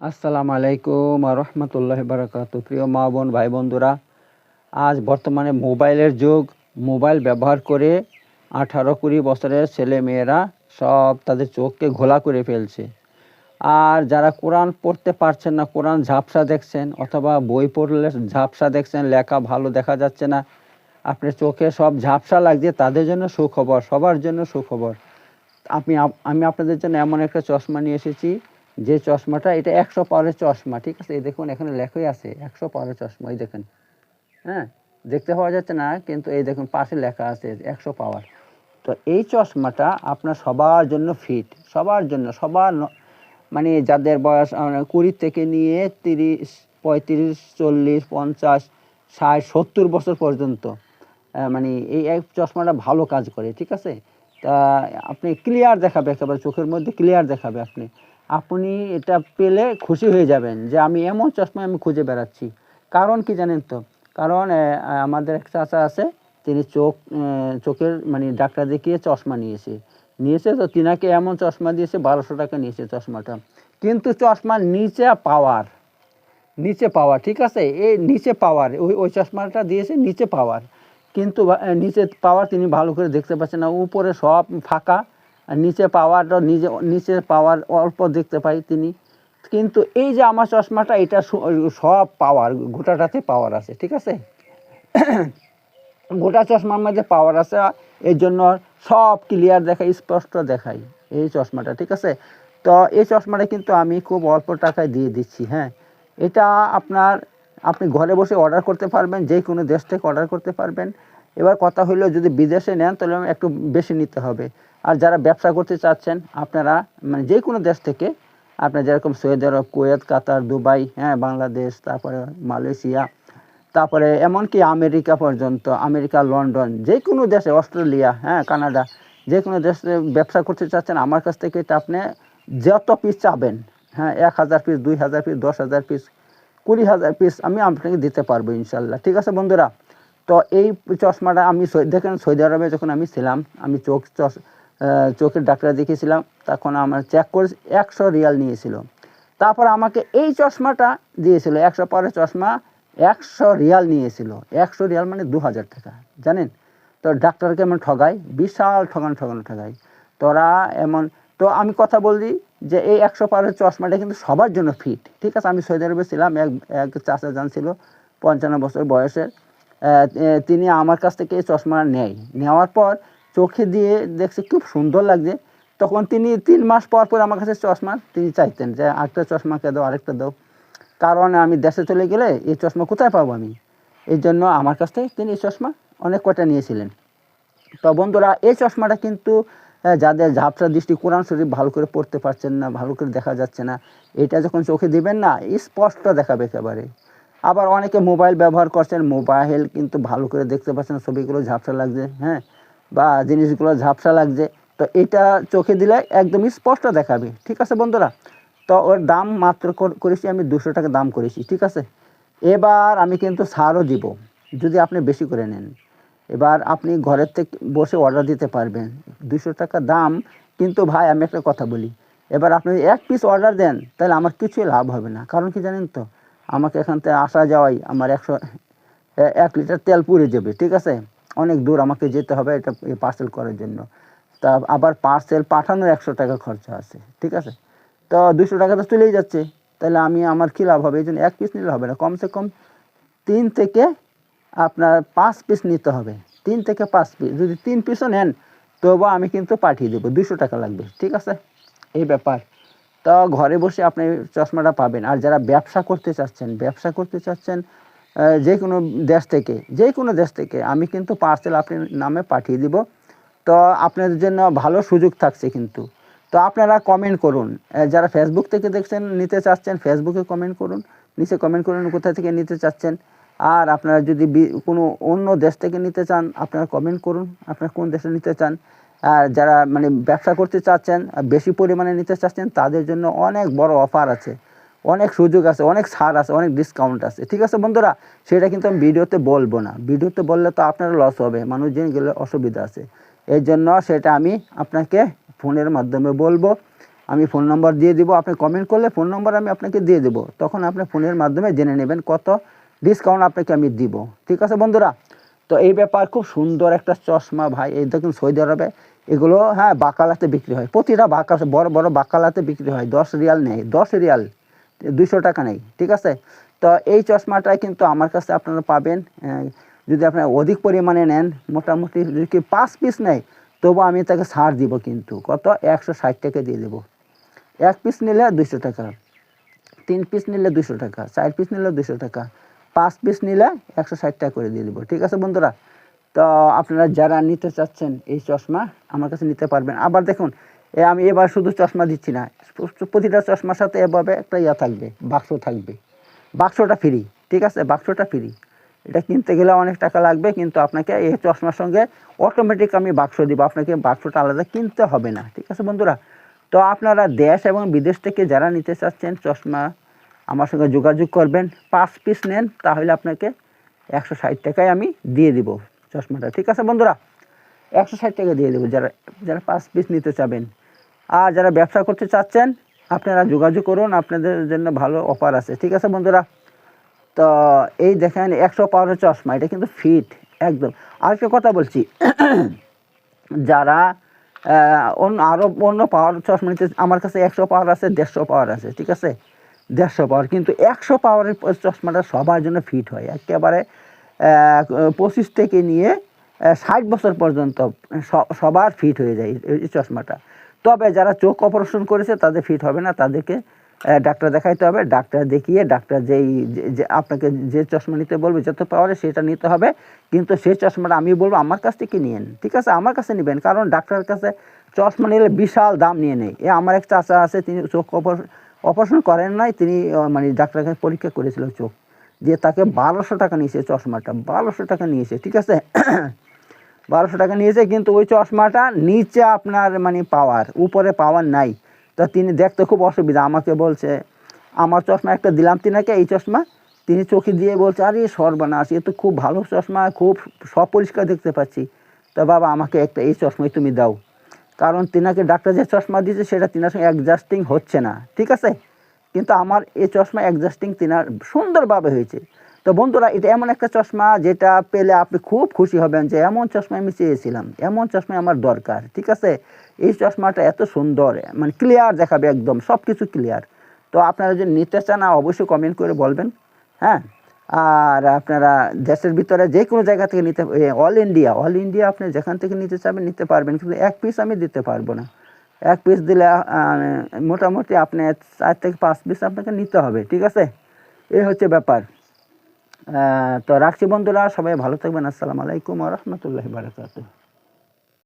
আসসালামু আলাইকুম রহমতুল্লাহ বারাকাতু প্রিয় মা বোন, ভাই বন্ধুরা, আজ বর্তমানে মোবাইলের যুগ। মোবাইল ব্যবহার করে আঠারো কুড়ি বছরের ছেলে মেয়েরা সব তাদের চোখকে ঘোলা করে ফেলছে। আর যারা কোরআন পড়তে পারছেন না, কোরআন ঝাপসা দেখছেন অথবা বই পড়লে ঝাপসা দেখছেন, লেখা ভালো দেখা যাচ্ছে না, আপনার চোখে সব ঝাপসা লাগছে, তাদের জন্য সুখবর, সবার জন্য সুখবর। আপ- আমি আপনাদের জন্য এমন একটা চশমা নিয়ে এসেছি। যে চশমাটা এটা একশো পাওয়ারের চশমা ঠিক আছে? এই দেখুন এখানে লেখাই আছে একশো পাওয়ারের চশমা এই দেখেন। হ্যাঁ? দেখতে পাওয়া যাচ্ছে না কিন্তু এই দেখুন পাশে লেখা আছে একশো পাওয়ার। তো এই চশমাটা আপনার সবার জন্য ফিট সবার জন্য সবার মানে যাদের বয়স আহ, কুড়ি থেকে নিয়ে তিরিশ পঁয়ত্রিশ চল্লিশ পঞ্চাশ ষাট সত্তর বছর পর্যন্ত মানে এই এক চশমাটা ভালো কাজ করে ঠিক আছে? তা আপনি ক্লিয়ার দেখাবে একেবারে চোখের মধ্যে ক্লিয়ার দেখাবে আপনি। আপনি এটা পেলে খুশি হয়ে যাবেন যে আমি এমন চশমা আমি খুঁজে বেড়াচ্ছি। কারণ কি জানেন তো? কারণ আমাদের এক চাচা আছে, তিনি চোখ চোখের মানে ডাক্তার দেখিয়ে চশমা নিয়েছে। নিয়েছে তো তিনাকে এমন চশমা দিয়েছে, বারোশো টাকা নিয়েছে চশমাটা। কিন্তু চশমার নিচে পাওয়ার নিচে পাওয়ার, ঠিক আছে? এই নিচে পাওয়ার, ওই ওই চশমাটা দিয়েছে নিচে পাওয়ার। কিন্তু নিচে পাওয়ার তিনি ভালো করে দেখতে পাচ্ছেন না, উপরে সব ফাঁকা। আর নিচে পাওয়ারটা নিজে, নিচে পাওয়ার অল্প দেখতে পাই তিনি। কিন্তু এই যে আমার চশমাটা, এটা সব পাওয়ার গোটাটাতে পাওয়ার আছে, ঠিক আছে? গোটা চশমার মধ্যে পাওয়ার আছে এর জন্য সব ক্লিয়ার দেখায়, স্পষ্ট দেখায় এই চশমাটা, ঠিক আছে? তো এই চশমাটা কিন্তু আমি খুব অল্প টাকায় দিয়ে দিচ্ছি হ্যাঁ? এটা আপনার, আপনি ঘরে বসে অর্ডার করতে পারবেন, যে কোনো দেশ থেকে অর্ডার করতে পারবেন। এবার কথা হলো যদি বিদেশে নেন, তাহলে একটু বেশি নিতে হবে। আর যারা ব্যবসা করতে চাচ্ছেন, আপনারা মানে যে কোনো দেশ থেকে আপনার যেরকম Saudi Arab, Kuwait, Qatar, Dubai হ্যাঁ বাংলাদেশ, তারপরে মালয়েশিয়া, তারপরে এমনকি আমেরিকা পর্যন্ত, আমেরিকা, লন্ডন যে কোনো দেশে, অস্ট্রেলিয়া হ্যাঁ কানাডা যে কোনো দেশে ব্যবসা করতে চাচ্ছেন, আমার কাছ থেকে এটা আপনি যত পিস চাবেন হ্যাঁ এক হাজার পিস দুই হাজার পিস দশ হাজার পিস কুড়ি হাজার পিস আমি আপনাকে দিতে পারব ইনশাল্লাহ। ঠিক আছে বন্ধুরা? তো এই চশমাটা আমি দেখেন সৌদি আরবে যখন আমি ছিলাম, আমি চোখ, চশ চোখের ডাক্তার দেখিয়েছিলাম, তখন আমার চেক করে একশো রিয়াল নিয়েছিল। তারপর আমাকে এই চশমাটা দিয়েছিল, একশো পরের চশমা, একশো রিয়াল নিয়েছিল। একশো রিয়াল মানে দু হাজার টাকা, জানেন? তো ডাক্তারকে এমন ঠগাই বিশাল ঠগান, ঠগানো ঠগাই তোরা এমন, তো আমি কথা বলি যে এই একশো পারের চশমাটা কিন্তু সবার জন্য ফিট ঠিক আছে, আমি সৌদি আরবে ছিলাম, এক এক চাচা যান ছিল, পঞ্চান্ন বছর বয়সের। তিনি আমার কাছ থেকে এই চশমা নেয়। নেওয়ার পর চোখে দিয়ে দেখছে খুব সুন্দর লাগছে। তখন তিনি তিন মাস পর পর আমার কাছে চশমা তিনি চাইতেন যে, আরেকটা চশমাকে দাও, আরেকটা দাও। কারণ আমি দেশে চলে গেলে এই চশমা কোথায় পাবো আমি? এই জন্য আমার কাছ থেকে তিনি এই চশমা অনেক কটা নিয়েছিলেন। তো বন্ধুরা, এই চশমাটা কিন্তু যাদের ঝাপসা দৃষ্টি কোরআন শরীফ ভালো করে পড়তে পারছেন না, ভালো করে দেখা যাচ্ছে না, এটা যখন চোখে দিবেন না, স্পষ্ট দেখাবে একেবারে। আবার অনেকে মোবাইল ব্যবহার করছেন, মোবাইল কিন্তু ভালো করে দেখতে পাচ্ছেন, ছবিগুলো ঝাপসা লাগছে হ্যাঁ? বা জিনিসগুলো ঝাপসা লাগছে, তো এটা চোখে দিলে একদমই স্পষ্ট দেখাবে। ঠিক আছে বন্ধুরা? তো ওর দাম মাত্র করেছি আমি দুশো টাকা দাম করেছি, ঠিক আছে? এবার আমি কিন্তু ছাড়ও দিব, যদি আপনি বেশি করে নেন। এবার আপনি ঘরের থেকে বসে অর্ডার দিতে পারবেন। দুশো টাকা দাম, কিন্তু ভাই আমি একটা কথা বলি, এবার আপনি এক পিস অর্ডার দেন, তাহলে আমার কিছুই লাভ হবে না। কারণ কি জানেন তো? আমাকে এখান থেকে আসা যাওয়াই আমার একশো এক লিটার তেল পুড়ে যাবে, ঠিক আছে? অনেক দূর আমাকে যেতে হবে এটা পার্সেল করার জন্য। তা আবার পার্সেল পাঠানোর একশো টাকা খরচা আছে, ঠিক আছে? তো দুশো টাকা তো চলেই যাচ্ছে। তাহলে আমি, আমার কী লাভ হবে? এই জন্য এক পিস নিলে হবে না। কমসে কম তিন থেকে আপনার পাঁচ পিস নিতে হবে। তিন থেকে পাঁচ পিস যদি তিন পিসও নেন, তবু আমি কিন্তু পাঠিয়ে দেবো। দুশো টাকা লাগবে, ঠিক আছে? এই ব্যাপার। তো ঘরে বসে আপনি চশমাটা পাবেন। আর যারা ব্যবসা করতে চাচ্ছেন, ব্যবসা করতে চাচ্ছেন যে কোনো দেশ থেকে, যে কোনো দেশ থেকে আমি কিন্তু পার্সেল আপনার নামে পাঠিয়ে দিব। তো আপনাদের জন্য ভালো সুযোগ থাকছে কিন্তু। তো আপনারা কমেন্ট করুন। যারা ফেসবুক থেকে দেখছেন, নিতে চাচ্ছেন ফেসবুকে কমেন্ট করুন। নিচে কমেন্ট করুন কোথা থেকে নিতে চাচ্ছেন। আর আপনারা যদি কোনো অন্য দেশ থেকে নিতে চান, আপনারা কমেন্ট করুন, আপনারা কোন দেশে নিতে চান। আর যারা মানে ব্যবসা করতে চাচ্ছেন বেশি পরিমাণে নিতে চাচ্ছেন, তাদের জন্য অনেক বড় অফার আছে। অনেক সুযোগ আছে, অনেক ছাড় আছে, অনেক ডিসকাউন্ট আছে। ঠিক আছে বন্ধুরা? সেটা কিন্তু আমি ভিডিওতে বলব না। ভিডিওতে বললে তো আপনার লস হবে, মানুষ জেনে গেলে অসুবিধা আছে। এই জন্য সেটা আমি আপনাকে ফোনের মাধ্যমে বলব। আমি ফোন নম্বর দিয়ে দিব, আপনি কমেন্ট করলে ফোন নম্বর আমি আপনাকে দিয়ে দেবো। তখন আপনি ফোনের মাধ্যমে জেনে নেবেন কত ডিসকাউন্ট আপনাকে আমি দিব। ঠিক আছে বন্ধুরা? তো এই ব্যাপার খুব সুন্দর একটা চশমা ভাই, এই দেখুন সৌদি আরবে। এগুলো হ্যাঁ বাকালাতে বিক্রি হয়। প্রতিটা বাকাল, বড় বড় বাকালাতে বিক্রি হয়। দশ রিয়াল নেই, দশ রিয়াল। দুশো টাকা নেই, ঠিক আছে? তো এই চশমাটাই কিন্তু আমার কাছে আপনারা পাবেন। যদি আপনারা অধিক পরিমাণে নেন, মোটামুটি যদি পাঁচ পিস নেয়, তবু আমি তাকে ছাড় দিব কিন্তু। কত? একশো ষাট টাকা দিয়ে দেবো। এক পিস নিলে দুশো টাকা, তিন পিস নিলে দুশো টাকা, চার পিস নিলে দুশো টাকা, পাঁচ পিস নিলে একশো ষাট টাকা করে দিয়ে দেবো, ঠিক আছে বন্ধুরা? তো আপনারা যারা নিতে চাচ্ছেন এই চশমা, আমার কাছে নিতে পারবেন। আবার দেখুন আমি এবার শুধু চশমা দিচ্ছি না প্রতিটা চশমার সাথে এভাবে একটা ইয়া থাকবে, বাক্স থাকবে। বাক্সটা ফ্রি ঠিক আছে? বাক্সটা ফ্রি এটা কিনতে গেলে অনেক টাকা লাগবে, কিন্তু আপনাকে এই চশমার সঙ্গে অটোমেটিক আমি বাক্স দিব। আপনাকে বাক্সটা আলাদা কিনতে হবে না, ঠিক আছে বন্ধুরা? তো আপনারা দেশ এবং বিদেশ থেকে যারা নিতে চাচ্ছেন চশমা, আমার সঙ্গে যোগাযোগ করবেন। পাঁচ পিস নেন, তাহলে আপনাকে একশো ষাট টাকায় আমি দিয়ে দিব চশমাটা, ঠিক আছে বন্ধুরা? একশো ষাট টাকা দিয়ে দেবো, যারা যারা পাঁচ পিস নিতে চাবেন। আর যারা ব্যবসা করতে চাচ্ছেন, আপনারা যোগাযোগ করুন, আপনাদের জন্য ভালো অফার আছে। ঠিক আছে বন্ধুরা? তো এই দেখেন, একশো পাওয়ারের চশমা, এটা কিন্তু ফিট, একদম। আরেকটা কথা বলছি, যারা অন্য আরও অন্য পাওয়ার চশমা নিতে, আমার কাছে একশো পাওয়ার আছে, দেড়শো পাওয়ার আছে, ঠিক আছে? দেড়শো পাওয়ার, কিন্তু একশো পাওয়ারের চশমাটা সবার জন্য ফিট হয়। একেবারে পঁচিশ থেকে নিয়ে ষাট বছর পর্যন্ত সবার ফিট হয়ে যায় এই চশমাটা। তবে যারা চোখ অপারেশন করেছে, তাদের ফিট হবে না। তাদেরকে ডাক্তার দেখাইতে হবে। ডাক্তার দেখিয়ে, ডাক্তার যেই, যে- যে, আপনাকে যে চশমা নিতে বলবে, যত পাওয়ারে সেটা নিতে হবে। কিন্তু সেই চশমাটা আমি বলব, আমার কাছ থেকে নিয়েন। ঠিক আছে? আমার কাছে নেবেন। কারণ ডাক্তারের কাছে চশমা নিলে বিশাল দাম নিয়ে নেই এ, আমার এক চাচা আছে, তিনি চোখ অপারেশন করেন নাই, তিনি মানে ডাক্তারের কাছে পরীক্ষা করেছিল চোখ। দিয়ে তাকে বারোশো টাকা নিয়েছে চশমাটা, বারোশো টাকা নিয়েছে। ঠিক আছে? বারোশো টাকা নিয়েছে, কিন্তু ওই চশমাটা নিচে আপনার মানে পাওয়ার, উপরে পাওয়ার নাই। তা তিনি দেখতে খুব অসুবিধা, আমাকে বলছে, আমার চশমা একটা দিলাম তিনাকে, এই চশমা? তিনি চোখে দিয়ে বলছে, আরে, সর্বনাশ, এ তো খুব ভালো চশমা, খুব সপরিষ্কার দেখতে পাচ্ছি। তা বাবা, আমাকে একটা এই চশমাই তুমি দাও। কারণ তিনাকে ডাক্তার যে চশমা দিয়েছে, সেটা তিনার সঙ্গে অ্যাডজাস্টিং হচ্ছে না, ঠিক আছে? কিন্তু আমার এই চশমা অ্যাডজাস্টিং তিনার সুন্দরভাবে হয়েছে। তো বন্ধুরা, এটা এমন একটা চশমা যেটা পেলে আপনি খুব খুশি হবেন যে এমন চশমা আমি চেয়েছিলাম, এমন চশমা আমার দরকার, ঠিক আছে? এই চশমাটা এত সুন্দর মানে ক্লিয়ার দেখাবে একদম সব কিছু ক্লিয়ার তো আপনারা যদি নিতে চান, অবশ্যই কমেন্ট করে বলবেন হ্যাঁ? আর আপনারা দেশের ভিতরে যে কোনো জায়গা থেকে নিতে অল ইন্ডিয়া অল ইন্ডিয়া আপনি যেখান থেকে নিতে চাবেন, নিতে পারবেন, কিন্তু এক পিস আমি দিতে পারব না। এক পিস দিলে মোটামুটি আপনি চার থেকে পাঁচ পিস আপনাকে নিতে হবে, ঠিক আছে? এই হচ্ছে ব্যাপার। তো রাখছি বন্ধুরা সবাই ভালো থাকবেন। আসসালামু আলাইকুম রহমতুল্লাহ বারকাতুহ।